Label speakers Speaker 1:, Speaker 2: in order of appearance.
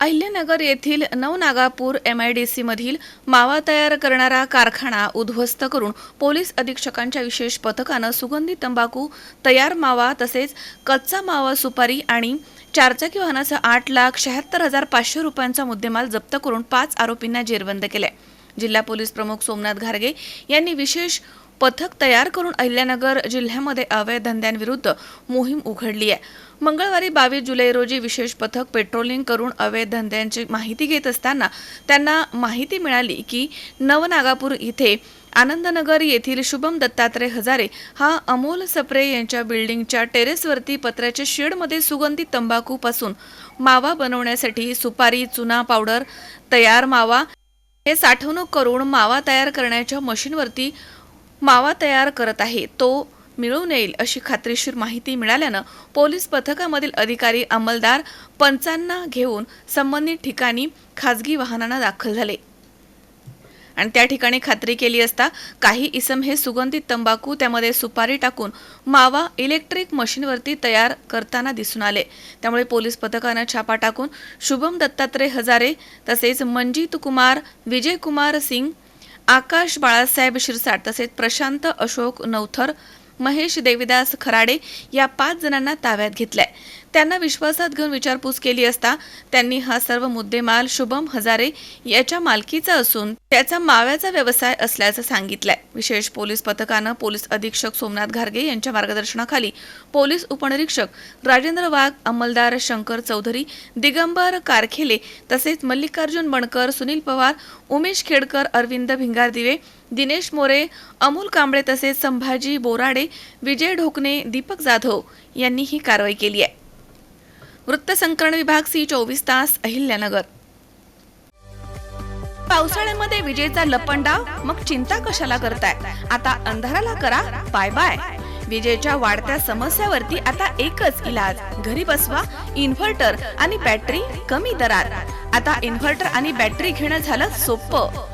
Speaker 1: अहिल्यानगर येथील Navnagapur M I D सीमधील मावा तयार करणारा कारखाना उद्ध्वस्त करून पोलीस अधीक्षकांच्या विशेष पथकानं सुगंधी तंबाखू तयार मावा तसेच कच्चा मावा सुपारी आणि चारचाकी वाहनाचा आठ लाख शहात्तर हजार पाचशे रुपयांचा मुद्देमाल जप्त करून पाच आरोपींना जेरबंद केलाय. जिल्हा पोलीस प्रमुख सोमनाथ घारगे यांनी विशेष पथक तयार करून अहिल्यानगर जिल्ह्यामध्ये अवैध धंद्यांविरुद्ध मोहीम उघडली आहे. मंगळवारी बावीस जुलै रोजी विशेष पथक पेट्रोलिंग करून अवैध धंद्यांची माहिती घेत असताना त्यांना माहिती मिळाली की नवनागापूर इथे आनंदनगर येथील शुभम दत्तात्रय हजारे हा अमोल सप्रे यांच्या बिल्डिंगच्या टेरेसवरती पत्र्याच्या शेडमध्ये सुगंधित तंबाखूपासून मावा बनवण्यासाठी सुपारी चुना पावडर तयार मावा हे साठवणूक करून मावा तयार करण्याच्या मशीनवरती मावा तयार करत आहे तो मिळून येईल अशी खात्रीशीर माहिती मिळाल्यानं पोलीस पथकामधील अधिकारी अंमलदार पंचांना घेऊन संबंधित ठिकाणी खाजगी वाहनांना दाखल झाले. आणि त्या ठिकाणी खात्री केली असता काही इसम हे सुगंधित तंबाखू त्यामध्ये सुपारी टाकून मावा इलेक्ट्रिक मशीनवरती तयार करताना दिसून आले. त्यामुळे पोलीस पथकानं छापा टाकून शुभम दत्तात्रय हजारे तसेच मंजित कुमार विजय कुमार सिंग आकाश बाळासाहेब शिरसाट तसेच प्रशांत अशोक नवथर महेश देविदास खराडे या पाच जणांना ताब्यात घेतलाय. त्यांना विश्वासात घेऊन विचारपूस केली असता त्यांनी हा सर्व मुद्देमाल शुभम हजारे याच्या मालकीचा असून त्याचा माव्याचा व्यवसाय असल्याचं सांगितलंय. विशेष पोलीस पथकानं पोलीस अधीक्षक सोमनाथ घारगे यांच्या मार्गदर्शनाखाली पोलीस उपनिरीक्षक राजेंद्र वाघ अंमलदार शंकर चौधरी दिगंबर कारखेले तसेच मल्लिकार्जुन बणकर सुनील पवार उमेश खेडकर अरविंद भिंगारदिवे दिनेश मोरे अमोल कांबळे तसेच संभाजी बोराडे विजय ढोकणे दीपक जाधव यांनी ही कारवाई केली आहे. वृत्तसंकलन विभाग सी चोवीस तास अहिल्यानगर. पावसाळ्यामध्ये विजेचा लपंडाव मग चिंता कशाला करताय? आता अंधाराला करा बाय बाय. विजेच्या वाढत्या समस्यावरती आता एकच इलाज घरी बसवा इन्व्हर्टर आणि बॅटरी कमी दरात. आता इन्व्हर्टर आणि बॅटरी घेणं झालं सोपं.